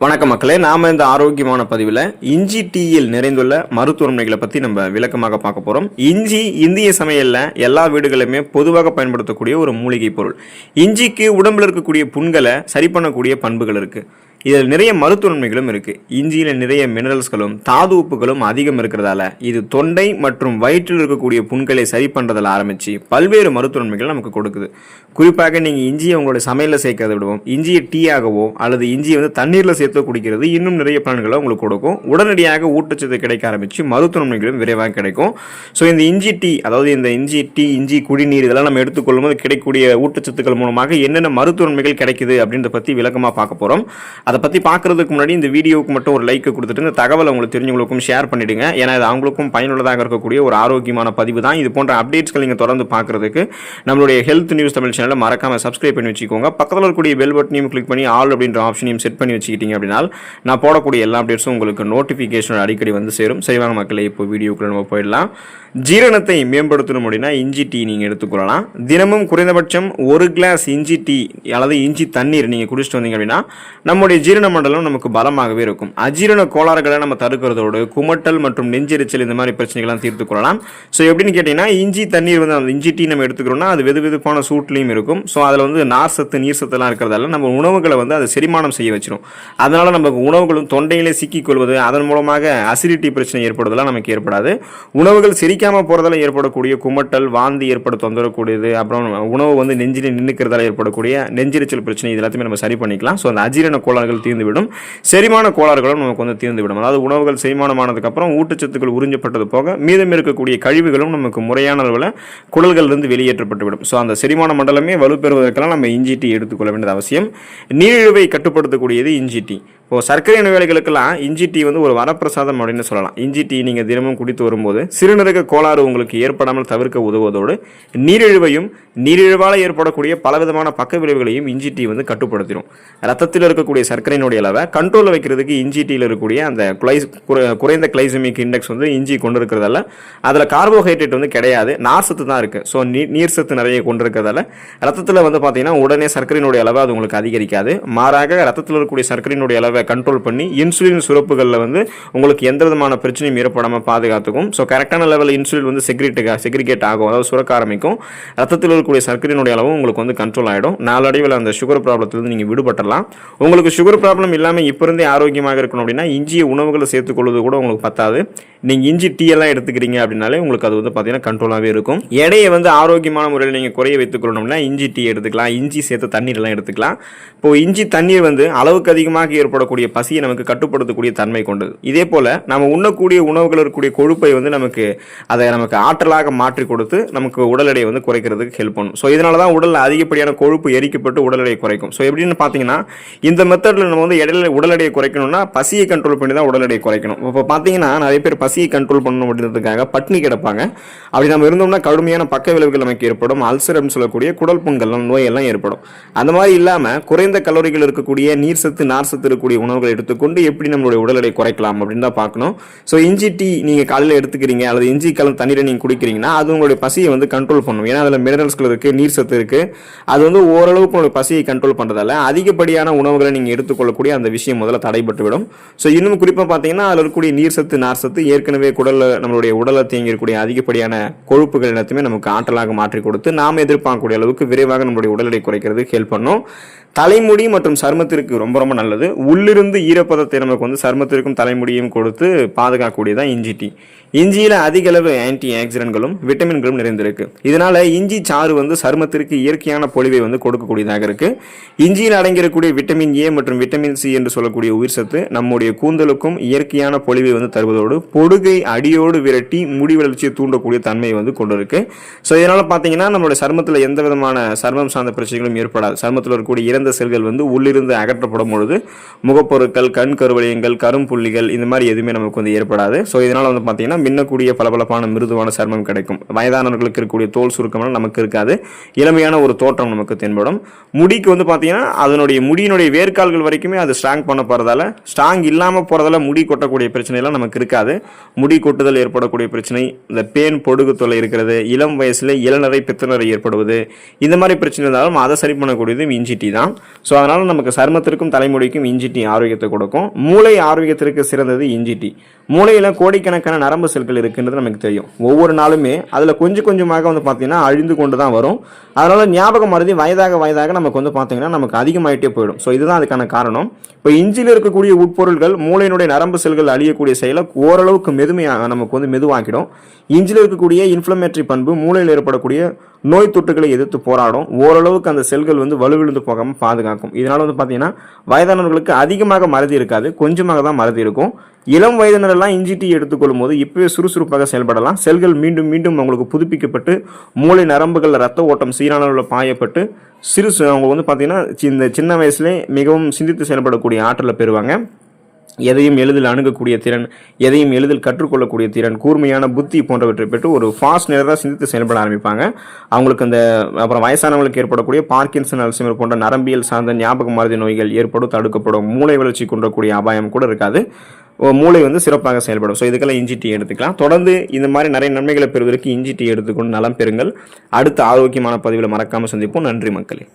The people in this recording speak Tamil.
வணக்க மக்களே நாம இந்த ஆரோக்கியமான பதிவில் இஞ்சி டீயில் நிறைந்துள்ள மருத்துவமனைகளை பற்றி நம்ம விளக்கமாக பார்க்க போகிறோம் இஞ்சி இந்திய சமையலில் எல்லா வீடுகளுமே பொதுவாக பயன்படுத்தக்கூடிய ஒரு மூலிகை பொருள். இஞ்சிக்கு உடம்புல இருக்கக்கூடிய புண்களை சரி பண்ணக்கூடிய பண்புகள் இருக்குது இதில் நிறைய மருத்துவன்மைகளும் இருக்குது இஞ்சியில் நிறைய மினரல்ஸ்களும் தாது உப்புகளும் அதிகம் இருக்கிறதால இது தொண்டை மற்றும் வயிற்றில் இருக்கக்கூடிய புண்களை சரி பண்ணுறதில் ஆரம்பித்து பல்வேறு மருத்துவன்மைகள் நமக்கு கொடுக்குது. குறிப்பாக நீங்கள் இஞ்சியை உங்களுடைய சமையலில் சேர்க்கறத விடுவோம் இஞ்சியை டீயாகவோ அல்லது இஞ்சியை வந்து தண்ணீரில் சேர்த்து குடிக்கிறது இன்னும் நிறைய பலன்களை உங்களுக்கு கொடுக்கும். உடனடியாக ஊட்டச்சத்து கிடைக்க ஆரம்பித்து மருத்துவன்மைகளும் விரைவாக கிடைக்கும். ஸோ இந்த இஞ்சி டீ அதாவது இந்த இஞ்சி டீ இஞ்சி குடிநீர் இதெல்லாம் நம்ம எடுத்துக்கொள்ளும் போது கிடைக்கக்கூடிய ஊட்டச்சத்துக்கள் மூலமாக என்னென்ன மருத்துவன்மைகள் கிடைக்குது அப்படின்றத பற்றி விளக்கமாக பார்க்க போகிறோம் அதை பற்றி பார்க்குறதுக்கு முன்னாடி இந்த வீடியோவுக்கு மட்டும் ஒரு லைக் கொடுத்துட்டு இந்த தகவலை உங்களுக்கு தெரிஞ்சவங்களுக்கும் ஷேர் பண்ணிவிடுங்க ஏன்னா இது அவங்களுக்கும் பயனுள்ளதாக இருக்கக்கூடிய ஒரு ஆரோக்கியமான பதிவு தான். இது போன்ற அப்டேட்ஸ்கள் நீங்கள் தொடர்ந்து பார்க்குறதுக்கு நம்மளுடைய ஹெல்த் நியூஸ் தமிழ் சேனலை மறக்காமல் சப்ஸ்கிரைப் பண்ணி வச்சுக்கோங்க. பக்கத்தில் இருக்கக்கூடிய பெல் பட்டனையும் கிளிக் பண்ணி ஆல் அப்படின்ற ஆப்ஷனையும் செட் பண்ணி வச்சுக்கிட்டீங்க அப்படின்னா நான் போடக்கூடிய எல்லா அப்டேட்ஸும் உங்களுக்கு நோட்டிஃபிகேஷன் அடிக்கடி வந்து சேரும். சரிவாங்க மக்களை இப்போ வீடியோக்குள்ளே நம்ம போயிடலாம். ஜீரணத்தை மேம்படுத்தணும் அப்படின்னா இஞ்சி டீ நீங்கள் எடுத்துக்கொள்ளலாம். தினமும் குறைந்தபட்சம் ஒரு கிளாஸ் இஞ்சி டீ அல்லது இஞ்சி தண்ணீர் நீங்கள் குடிச்சிட்டு வந்தீங்க அப்படின்னா நம்முடைய ஜீரண மண்டலம் நமக்கு பலமாகவே இருக்கும். அஜீரண கோளாறுகளை நம்ம தடுக்கிறதோடு குமட்டல் மற்றும் நெஞ்செரிச்சல் இந்த மாதிரி பிரச்சனைகள்லாம் தீர்த்து கொள்ளலாம். ஸோ எப்படின்னு கேட்டிங்கன்னா இஞ்சி தண்ணீர் வந்து அந்த இஞ்சி டீ நம்ம எடுத்துக்கிறோம்னா அது வெது வெதுப்பான சூட்லேயும் இருக்கும். ஸோ அதில் வந்து நார் சத்து நீர் சத்துலாம் இருக்கிறதால நம்ம உணவுகளை வந்து அதை செரிமானம் செய்ய வச்சிடும் அதனால் நமக்கு உணவுகளும் தொண்டையிலே சிக்கிக்கொள்வது அதன் மூலமாக அசிடிட்டி பிரச்சனை ஏற்படுவதெல்லாம் நமக்கு ஏற்படாது. உணவுகள் செரிக்காமல் போகிறதால ஏற்படக்கூடிய குமட்டல் வாந்தி ஏற்பட தொந்தரக்கூடியது அப்புறம் உணவு வந்து நெஞ்சில் நின்றுக்கிறதால ஏற்படக்கூடிய நெஞ்சரிச்சல் பிரச்சனை இது எல்லாத்தையுமே நம்ம சரி பண்ணிக்கலாம். ஸோ அந்த அஜீரண கோளாறு கோளாறுகள் தீர்ந்துவிடும். செரிமான கோளாறுகளும் நமக்கு வந்து தீர்ந்துவிடும். அதாவது உணவுகள் செரிமானமானதுக்கப்புறம் ஊட்டச்சத்துக்கள் உறிஞ்சப்பட்டது போக மீதம் இருக்கக்கூடிய கழிவுகளும் நமக்கு முறையான அளவில் குடல்களிலிருந்து வெளியேற்றப்பட்டுவிடும். ஸோ அந்த செரிமான மண்டலமே வலுப்பெறுவதற்கெல்லாம் நம்ம இஞ்சி டீ எடுத்துக்கொள்ள வேண்டியது அவசியம். நீரிழிவை கட்டுப்படுத்தக்கூடியது இஞ்சி டீ. இப்போ சர்க்கரை நோயாளிகளுக்கெல்லாம் இஞ்சி டீ வந்து ஒரு வரப்பிரசாதம் அப்படின்னு சொல்லலாம். இஞ்சி டீ நீங்கள் தினமும் குடித்து வரும்போது சிறுநீரக கோளாறு உங்களுக்கு ஏற்படாமல் தவிர்க்க உதவுவதோடு நீரிழிவையும் நீரிழிவால் ஏற்படக்கூடிய பலவிதமான பக்க விளைவுகளையும் இஞ்சி டீ வந்து கட்டுப்படுத்திடும். ரத்தத்தில் இருக்கக்கூடிய சர்க்கரையினுடைய அளவை கண்ட்ரோலில் வைக்கிறதுக்கு இஞ்சி டீயில் இருக்கக்கூடிய அந்த குலைஸ் குறைந்த கிளைசமிக் இண்டெக்ஸ் வந்து இஞ்சி கொண்டு இருக்கிறதால அதில் கார்போஹைட்ரேட் வந்து கிடையாது. நார் சத்து தான் இருக்குது ஸோ நீர் நீர் சத்து நிறைய கொண்டு இருக்கிறதால ரத்தத்தில் வந்து பார்த்தீங்கன்னா உடனே சர்க்கரையினுடைய அளவை அது உங்களுக்கு அதிகரிக்காது. மாறாக ரத்தத்தில் இருக்கக்கூடிய சர்க்கரையினுடைய அளவை கண்ட்ரோல் பண்ணி இன்சுலின் சுரப்புகளில் வந்து உங்களுக்கு எந்த விதமான பிரச்சனையும் ஏற்படாமல் பாதுகாத்துக்கும். ஸோ கரெக்டான லெவலில் இன்சுலின் வந்து செக்ரிட்டு செக்ரிகேட் ஆகும் அதாவது சுரக்க ஆரம்பிக்கும். ரத்தத்தில் இருக்கக்கூடிய சர்க்கரையினுடைய அளவும் உங்களுக்கு வந்து கண்ட்ரோல் ஆகிடும் நாளடைவில் அந்த சுகர் ப்ராப்ளத்திலிருந்து நீங்கள் விடுபட்டலாம் உங்களுக்கு சுகர் ப்ராப்ளம் இல்லாமல் இப்போ இருந்தே ஆரோக்கியமாக இருக்கணும் அப்படின்னா இஞ்சிய உணவுகளை சேர்த்துக்கொள்வது கூட உங்களுக்கு பத்தாது. நீங்கள் இஞ்சி டீ எல்லாம் எடுத்துக்கிறீங்க அப்படின்னாலே உங்களுக்கு அது வந்து பார்த்தீங்கன்னா கண்ட்ரோலாகவே இருக்கும். எடையை வந்து ஆரோக்கியமான முறையில் நீங்கள் குறைய வைத்துக்கொள்ளணும்னா இஞ்சி டீ எடுத்துக்கலாம். இஞ்சி சேர்த்து தண்ணீர்லாம் எடுத்துக்கலாம். இப்போ இஞ்சி தண்ணீர் வந்து அளவுக்கு அதிகமாக ஏற்படக்கூடிய பசியை நமக்கு கட்டுப்படுத்தக்கூடிய தன்மை கொண்டது. இதே போல் நம்ம உண்ணக்கூடிய உணவுகள் இருக்கக்கூடிய கொழுப்பை வந்து நமக்கு அதை நமக்கு ஆற்றலாக மாற்றி கொடுத்து நமக்கு உடல் எடையை வந்து குறைக்கிறதுக்கு ஹெல்ப் பண்ணும். ஸோ இதனால தான் உடலில் அதிகப்படியான கொழுப்பு எரிக்கப்பட்டு உடல் எடையை குறைக்கும். ஸோ எப்படின்னு பார்த்தீங்கன்னா இந்த மெத்தடில் நம்ம வந்து இடையில உடல் எடையை குறைக்கணும்னா பசியை கண்ட்ரோல் பண்ணி தான் உடல் எடையை குறைக்கணும். இப்போ பார்த்தீங்கன்னா நிறைய பேர் பசியை கண்ட்ரோல் பண்ணணும் அப்படின்றதுக்காக பட்னி கிடப்பாங்க. அப்படி நம்ம இருந்தோம்னா கடுமையான பக்க விளைவுகள் நமக்கு ஏற்படும். அல்சர்னு சொல்லக்கூடிய குடல் புண்கள் நோயெல்லாம் ஏற்படும். அந்த மாதிரி இல்லாமல் குறைந்த கலோரிகள் இருக்கக்கூடிய நீர் சத்து நார் சத்து இருக்கக்கூடிய உணவுகளை எடுத்துக்கொண்டு எப்படி நம்மளுடைய உடல் எடை குறைக்கலாம் அப்படின்னு தான் பார்க்கணும். ஸோ இஞ்சி டீ நீங்கள் காலையில் எடுத்துக்கிறீங்க அல்லது இஞ்சி கலந்து தண்ணீரை நீங்கள் குடிக்கிறீங்கன்னா அது உங்களுடைய பசியை வந்து கண்ட்ரோல் பண்ணும். ஏன்னா அதில் மினரல்ஸ்கள் இருக்குது நீர் சத்து இருக்குது அது வந்து ஓரளவுக்கு உங்களுடைய பசியை கண்ட்ரோல் பண்ணுறதால அதிகப்படியான உணவுகளை நீங்கள் எடுத்துக்கொள்ளக்கூடிய அந்த விஷயம் முதல்ல தடைபட்டு விடும் ஸோ இன்னும் குறிப்பாக பார்த்தீங்கன்னா அதில் இருக்கக்கூடிய நீர் சத்து நார் சத்து ஏற்கனவே குடலில் நம்மளுடைய உடலில் தேங்கியிருக்கக்கூடிய அதிகப்படியான கொழுப்புகள் எல்லாத்தையுமே நமக்கு ஆற்றலாக மாற்றி கொடுத்து நாம் எதிர்பார்க்கக்கூடிய அளவுக்கு விரைவாக நம்மளுடைய உடல் எடை குறைக்கிறதுக்கு ஹெல்ப் பண்ணும். தலைமுடி மற்றும் சருமத்திற்கு ரொம்ப ரொம்ப நல்லது. உள்ளிருந்து ஈரப்பதத்தை நமக்கு வந்து சருமத்திற்கும் தலைமுடியும் கொடுத்து பாதுகாக்கக்கூடியதான் இஞ்சி டீ. இஞ்சியில் அதிக அளவு ஆன்டி ஆக்சிடென்ட்களும் விட்டமின்களும் நிறைந்திருக்கு. இதனால இஞ்சி சாறு வந்து சருமத்திற்கு இயற்கையான பொலிவை வந்து கொடுக்கக்கூடியதாக இருக்கு. இஞ்சியில் அடங்கியிருக்கக்கூடிய விட்டமின் ஏ மற்றும் விட்டமின் சி என்று சொல்லக்கூடிய உயிர் சத்து நம்முடைய கூந்தலுக்கும் இயற்கையான பொலிவை வந்து தருவதோடு பொடுகை அடியோடு விரட்டி முடி வளர்ச்சியை தூண்டக்கூடிய தன்மையை வந்து கொண்டிருக்கு. ஸோ இதனால் பார்த்தீங்கன்னா நம்மளுடைய சருமத்தில் எந்த விதமான சருமம் சார்ந்த பிரச்சனைகளும் ஏற்படாது. சருமத்தில் இருக்கக்கூடிய இறந்த செல்கள் வந்து உள்ளிருந்து அகற்றப்படும் பொழுது முகப்பொருட்கள் கண் கருவளையங்கள் கரும்புள்ளிகள் இந்த மாதிரி எதுவுமே நமக்கு வந்து ஏற்படாது. ஸோ இதனால வந்து பார்த்தீங்கன்னா மின்னக்கூடிய பளபளப்பான மிருதுவான சர்மம் கிடைக்கும். வயதானவர்களுக்கு இருக்கக்கூடிய தோல் சுருக்கம்லாம் நமக்கு இருக்காது. இளமையான ஒரு தோற்றம் நமக்கு தென்படும். முடிக்கு வந்து பார்த்தீங்கன்னா அதனுடைய முடியினுடைய வேர்க்கால்கள் வரைக்குமே அது ஸ்ட்ராங் பண்ண போகிறதால ஸ்ட்ராங் இல்லாமல் போகிறதால முடி கொட்டக்கூடிய பிரச்சனைலாம் நமக்கு இருக்காது. முடி கொட்டுதல் ஏற்படக்கூடிய பிரச்சனை இந்த பேன் பொடுகு தொல்லை இருக்கிறது இளம் வயசில் இளநரை பித்தநரை ஏற்படுவது இந்த மாதிரி பிரச்சனை இருந்தாலும் அதை சரி பண்ணக்கூடியது இஞ்சி டீ தான். எடுத்துக்கலாம் ஸோ அதனால் நமக்கு சருமத்திற்கும் தலைமுடிக்கும் இஞ்சி டீ ஆரோக்கியத்தை கொடுக்கும். மூளை ஆரோக்கியத்திற்கு சிறந்தது இஞ்சி டீ. மூளையில் கோடிக்கணக்கான நரம்பு செல்கள் இருக்குன்றது நமக்கு தெரியும். ஒவ்வொரு நாளுமே அதில் கொஞ்சம் கொஞ்சமாக வந்து பார்த்திங்கன்னா அழிந்து கொண்டு தான் வரும். அதனால் ஞாபகம் மருதி வயதாக வயதாக நமக்கு வந்து பார்த்தீங்கன்னா நமக்கு அதிகமாகிட்டே போயிடும். ஸோ இதுதான் அதுக்கான காரணம். இப்போ இஞ்சியில் இருக்கக்கூடிய உட்பொருள்கள் மூளையினுடைய நரம்பு செல்கள் அழியக்கூடிய செயலை ஓரளவுக்கு மெதுமையாக நமக்கு வந்து மெதுவாக்கிடும். இஞ்சில் இருக்கக்கூடிய இன்ஃப்ளமேட்டரி பண்பு மூளையில் ஏற்படக்கூடிய நோய் தொற்றுகளை எதிர்த்து போராடும். ஓரளவுக்கு அந்த செல்கள் வந்து வலுவிழுந்து போகாமல் பாதுகாக்கும். இதனால் வந்து பார்த்தீங்கன்னா வயதானவர்களுக்கு அதிகமாக மறதி இருக்காது. கொஞ்சமாக தான் மறதி இருக்கும். இளம் வயதினரெல்லாம் இஞ்சி டீ எடுத்துக்கொள்ளும் போது இப்பவே சுறுசுறுப்பாக செயல்படலாம். செல்கள் மீண்டும் மீண்டும் அவங்களுக்கு புதுப்பிக்கப்பட்டு மூளை நரம்புகளில் ரத்த ஓட்டம் சீரான அளவில் பாயப்பட்டு சிறு சு- அவங்க வந்து பார்த்தீங்கன்னா இந்த சின்ன வயசுலேயே மிகவும் சிந்தித்து செயல்படக்கூடிய ஆற்றலை பெறுவாங்க. எதையும் எளிதில் அணுகக்கூடிய திறன் எதையும் எளிதில் கற்றுக்கொள்ளக்கூடிய திறன் கூர்மையான புத்தி போன்றவற்றை பெற்று ஒரு ஃபாஸ்ட் நேரராக சிந்தித்து செயல்பட ஆரம்பிப்பாங்க. அவங்களுக்கு அந்த அப்புறம் வயசானவங்களுக்கு ஏற்படக்கூடிய பார்க்கின்சன் அல்சிமர் போன்ற நரம்பியல் சார்ந்த ஞாபக மருதி நோய்கள் ஏற்படும் தடுக்கப்படும் மூளை வளர்ச்சி கொண்டக்கூடிய அபாயம் கூட இருக்காது. மூளை வந்து சிறப்பாக செயல்படும். ஸோ இதுக்கெல்லாம் இஞ்சி டீ எடுத்துக்கலாம். தொடர்ந்து இந்த மாதிரி நிறைய நன்மைகளை பெறுவதற்கு இஞ்சி டீ எடுத்துக்கொண்டு நலம் பெறுங்கள். அடுத்த ஆரோக்கியமான பதிவில் மறக்காமல் சந்திப்போம். நன்றி மக்களே.